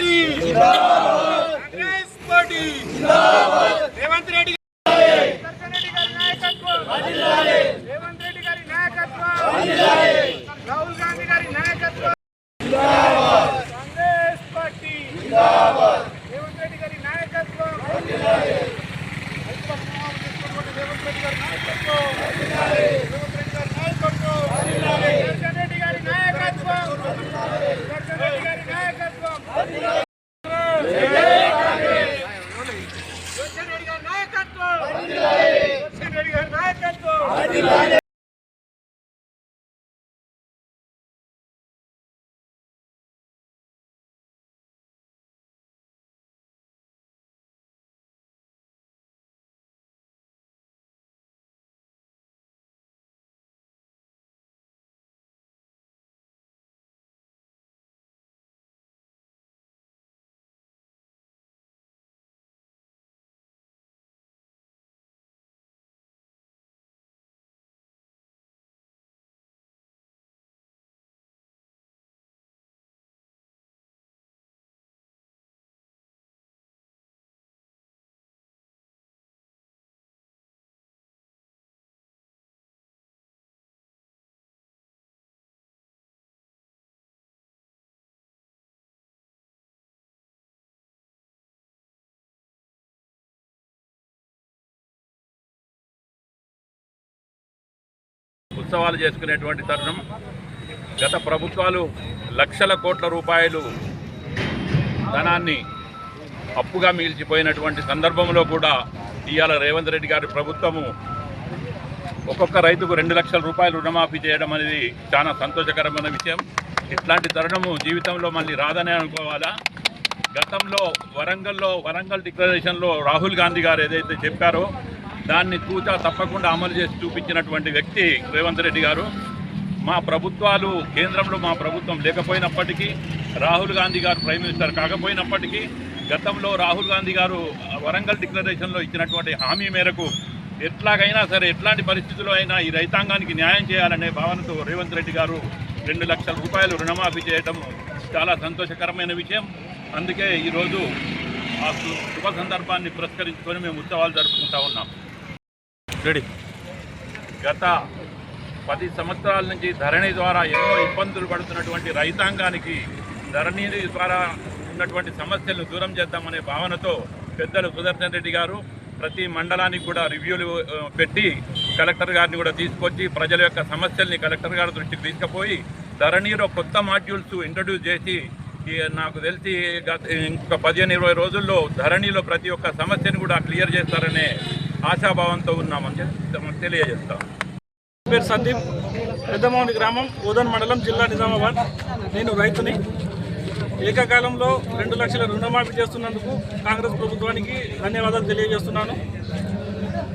Party Congress party Revanth Reddy Darshan Reddy గారి నాయకత్వం రేవంత్ రెడ్డి గారి నాయకత్వం రాహుల్ గాంధీ గారి నాయకత్వం కాంగ్రెస్ పార్టీ రేవంత్ రెడ్డి గారి నాయకత్వం రేవంత్ రెడ్డి గారి నాయకత్వం రేవంత్ రెడ్డి గారి నాయకత్వం దర్శన్ రెడ్డి గారి నాయకత్వం దర్శన్ రెడ్డి గారి నాయకత్వం దర్శన్ రెడ్డి గారి నాయకత్వం దర్శన్ రెడ్డి గారి నాయకత్వం ఉత్సవాలు చేసుకునేటువంటి తరుణం. గత ప్రభుత్వాలు లక్షల కోట్ల రూపాయలు ధనాన్ని అప్పుగా మిగిల్చిపోయినటువంటి సందర్భంలో కూడా ఇవాళ రేవంత్ రెడ్డి గారి ప్రభుత్వము ఒక్కొక్క రైతుకు రెండు లక్షల రూపాయలు రుణమాఫీ చేయడం అనేది చాలా సంతోషకరమైన విషయం. ఇట్లాంటి తరుణము జీవితంలో మళ్ళీ రాదనే అనుకోవాలా? గతంలో వరంగల్లో వరంగల్ డిక్లరేషన్లో రాహుల్ గాంధీ గారు ఏదైతే చెప్పారో దాన్ని తూచా తప్పకుండా అమలు చేసి చూపించినటువంటి వ్యక్తి రేవంత్ రెడ్డి గారు. మా ప్రభుత్వాలు కేంద్రంలో మా ప్రభుత్వం లేకపోయినప్పటికీ రాహుల్ గాంధీ గారు ప్రైమ్ మినిస్టర్ కాకపోయినప్పటికీ గతంలో రాహుల్ గాంధీ గారు వరంగల్ డిక్లరేషన్లో ఇచ్చినటువంటి హామీ మేరకు ఎట్లాగైనా సరే ఎట్లాంటి పరిస్థితుల్లో అయినా ఈ రైతాంగానికి న్యాయం చేయాలనే భావనతో రేవంత్ రెడ్డి గారు రెండు లక్షల రూపాయలు రుణమాఫీ చేయడం చాలా సంతోషకరమైన విషయం. అందుకే ఈరోజు ఆ శుభ సందర్భాన్ని పురస్కరించుకొని మేము ఉత్సవాలు జరుపుకుంటా ఉన్నాం. రెడీ. గత పది సంవత్సరాల నుంచి ధరణి ద్వారా ఎన్నో ఇబ్బందులు పడుతున్నటువంటి రైతాంగానికి ధరణి ద్వారా ఉన్నటువంటి సమస్యలను దూరం చేద్దామనే భావనతో పెద్దలు సుదర్శన్ రెడ్డి గారు ప్రతి మండలానికి కూడా రివ్యూలు పెట్టి కలెక్టర్ గారిని కూడా తీసుకొచ్చి ప్రజల యొక్క సమస్యల్ని కలెక్టర్ గారి దృష్టికి తీసుకుపోయి ధరణిలో కొత్త మాడ్యూల్స్ ఇంట్రడ్యూస్ చేసి నాకు తెలిసి గత ఇంకొక పదిహేను ఇరవై రోజుల్లో ధరణిలో ప్రతి ఒక్క సమస్యను కూడా క్లియర్ చేస్తారనే ఆశాభావంతో ఉన్నామని తెలియజేస్తాం. పేరు సందీప్. పెద్దమౌని గ్రామం ఓదన్ మండలం జిల్లా నిజామాబాద్. నేను రైతుని. ఏకకాలంలో రెండు లక్షల రుణమాఫీ చేస్తున్నందుకు కాంగ్రెస్ ప్రభుత్వానికి ధన్యవాదాలు తెలియజేస్తున్నాను.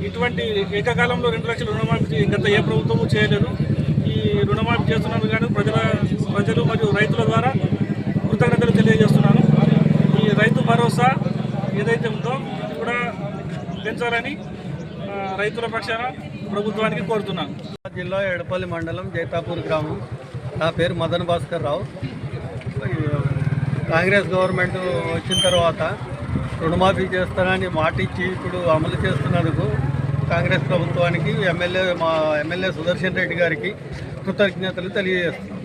ఇటువంటి ఏకకాలంలో రెండు లక్షల రుణమాఫీ గత ఏ ప్రభుత్వము చేయలేదు. ఈ రుణమాఫీ చేస్తున్నందుకు కానీ ప్రజల ప్రజలు మరియు రైతుల ద్వారా కృతజ్ఞతలు తెలియజేస్తున్నాను. ఈ రైతు భరోసా ఏదైతే ఉందో పెంచాలని రైతుల పక్షాన ప్రభుత్వానికి కోరుతున్నాను. జిల్లా ఎడపల్లి మండలం జైతాపూర్ గ్రామం. నా పేరు మదన్ భాస్కర్ రావు. కాంగ్రెస్ గవర్నమెంట్ వచ్చిన తర్వాత రుణమాఫీ చేస్తానని మాట ఇచ్చి ఇప్పుడు అమలు చేస్తున్నందుకు కాంగ్రెస్ ప్రభుత్వానికి ఎమ్మెల్యే మా ఎమ్మెల్యే సుదర్శన్ రెడ్డి గారికి కృతజ్ఞతలు తెలియజేస్తున్నాం